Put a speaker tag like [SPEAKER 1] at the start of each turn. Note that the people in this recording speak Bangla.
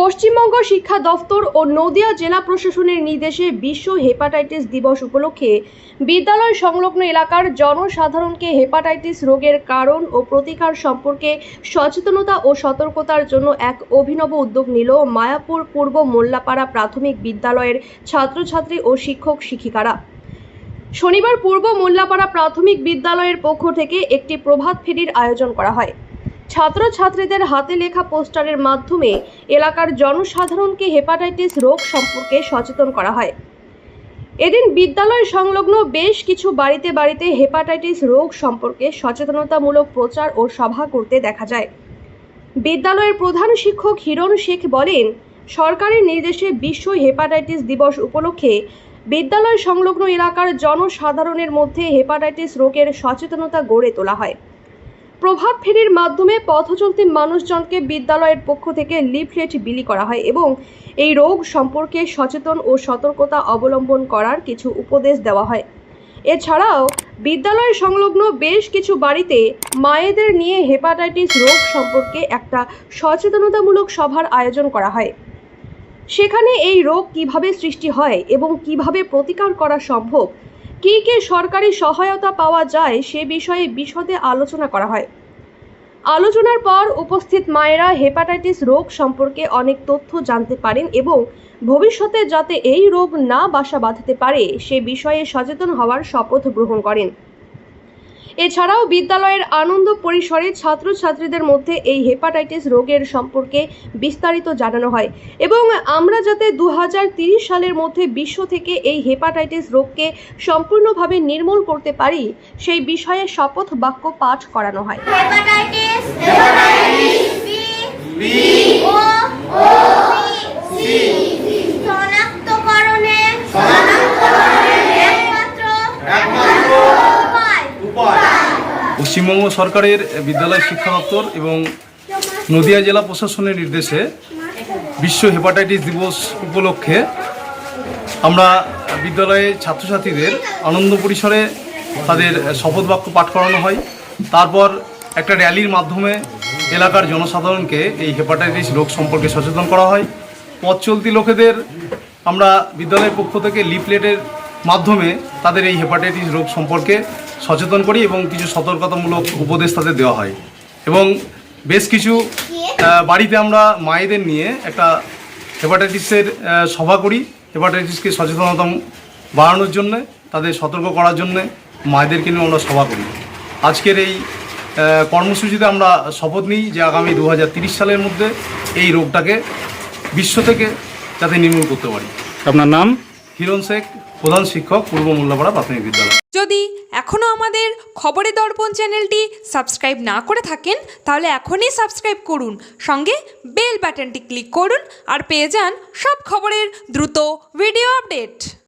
[SPEAKER 1] পশ্চিমবঙ্গ শিক্ষা দফতর ও নদিয়া জেলা প্রশাসনের নির্দেশে বিশ্ব হেপাটাইটিস দিবস উপলক্ষে বিদ্যালয় সংলগ্ন এলাকার জনসাধারণকে হেপাটাইটিস রোগের কারণ ও প্রতিকার সম্পর্কে সচেতনতা ও সতর্কতার জন্য এক অভিনব উদ্যোগ নিল মায়াপুর পূর্ব মোল্লাপাড়া প্রাথমিক বিদ্যালয়ের ছাত্রছাত্রী ও শিক্ষক শিক্ষিকারা। শনিবার পূর্ব মোল্লাপাড়া প্রাথমিক বিদ্যালয়ের পক্ষ থেকে একটি প্রভাত ফেরির আয়োজন করা হয়। ছাত্রছাত্রীদের হাতে লেখা পোস্টারের মাধ্যমে এলাকার জনসাধারণকে হেপাটাইটিস রোগ সম্পর্কে সচেতন করা হয়। এদিন বিদ্যালয় সংলগ্ন বেশ কিছু বাড়িতে বাড়িতে হেপাটাইটিস রোগ সম্পর্কে সচেতনতামূলক প্রচার ও সভা করতে দেখা যায়। বিদ্যালয়ের প্রধান শিক্ষক হিরণ শেখ বলেন, সরকারের নির্দেশে বিশ্ব হেপাটাইটিস দিবস উপলক্ষে বিদ্যালয় সংলগ্ন এলাকার জনসাধারণের মধ্যে হেপাটাইটিস রোগের সচেতনতা গড়ে তোলা হয়। প্রভাত ফেরির মাধ্যমে পথচলতি মানুষজনকে বিদ্যালয়ের পক্ষ থেকে লিফলেট বিলি করা হয় এবং এই রোগ সম্পর্কে সচেতন ও সতর্কতা অবলম্বন করার কিছু উপদেশ দেওয়া হয়। এছাড়াও, বিদ্যালয় সংলগ্ন বেশ কিছু বাড়িতে মায়েদের নিয়ে হেপাটাইটিস রোগ সম্পর্কে একটা সচেতনতামূলক সভার আয়োজন করা হয়। সেখানে এই রোগ কীভাবে সৃষ্টি হয় এবং কীভাবে প্রতিকার করা সম্ভব কী কী সরকারি সহায়তা পাওয়া যায় সে বিষয়ে বিশদে আলোচনা করা হয়। আলোচনার পর উপস্থিত মায়েরা হেপাটাইটিস রোগ সম্পর্কে অনেক তথ্য জানতে পারেন এবং ভবিষ্যতে যাতে এই রোগ না বাসা বাঁধতে পারে সে বিষয়ে সচেতন হওয়ার শপথ গ্রহণ করেন। এছাড়াও বিদ্যালয়ের আনন্দ পরিসরে ছাত্রছাত্রীদের মধ্যে এই হেপাটাইটিস রোগের সম্পর্কে বিস্তারিত জানানো হয়। এবং আমরা যাতে দু সালের মধ্যে বিশ্ব থেকে এই হেপাটাইটিস রোগকে সম্পূর্ণভাবে নির্মূল করতে পারি সেই বিষয়ে শপথ বাক্য পাঠ করানো হয়।
[SPEAKER 2] হেপাটাইটিস বি ও সি।
[SPEAKER 3] পশ্চিমবঙ্গ সরকারের বিদ্যালয় শিক্ষা দপ্তর এবং নদিয়া জেলা প্রশাসনের নির্দেশে বিশ্ব হেপাটাইটিস দিবস উপলক্ষে আমরা বিদ্যালয়ে ছাত্রছাত্রীদের আনন্দ পরিসরে তাদের শপথ বাক্য পাঠ করানো হয়। তারপর একটা র্যালির মাধ্যমে এলাকার জনসাধারণকে এই হেপাটাইটিস রোগ সম্পর্কে সচেতন করা হয়। পথ চলতি লোকেদের আমরা বিদ্যালয়ের পক্ষ থেকে লিফলেটের মাধ্যমে তাদের এই হেপাটাইটিস রোগ সম্পর্কে সচেতন করি এবং কিছু সতর্কতামূলক উপদেশ তাদের দেওয়া হয়। এবং বেশ কিছু বাড়িতে আমরা মায়েদের নিয়ে একটা হেপাটাইটিসের সভা করি। হেপাটাইটিসকে সচেতনতা বাড়ানোর জন্য, তাদের সতর্ক করার জন্য মায়েদেরকে নিয়ে আমরা সভা করি। আজকের এই কর্মসূচিতে আমরা শপথ নিই যে আগামী দু সালের মধ্যে এই রোগটাকে বিশ্ব থেকে যাতে নির্মূল করতে পারি।
[SPEAKER 4] আপনার নাম?
[SPEAKER 3] হিরণ শেখ, প্রধান শিক্ষক, পূর্ব মোল্লাপাড়া প্রাথমিক বিদ্যালয়।
[SPEAKER 5] যদি এখনও আমাদের খবরের দর্পণ চ্যানেলটি সাবস্ক্রাইব না করে থাকেন, তাহলে এখনই সাবস্ক্রাইব করুন। সঙ্গে বেল বাটনটি ক্লিক করুন আর পেয়ে যান সব খবরের দ্রুত ভিডিও আপডেট।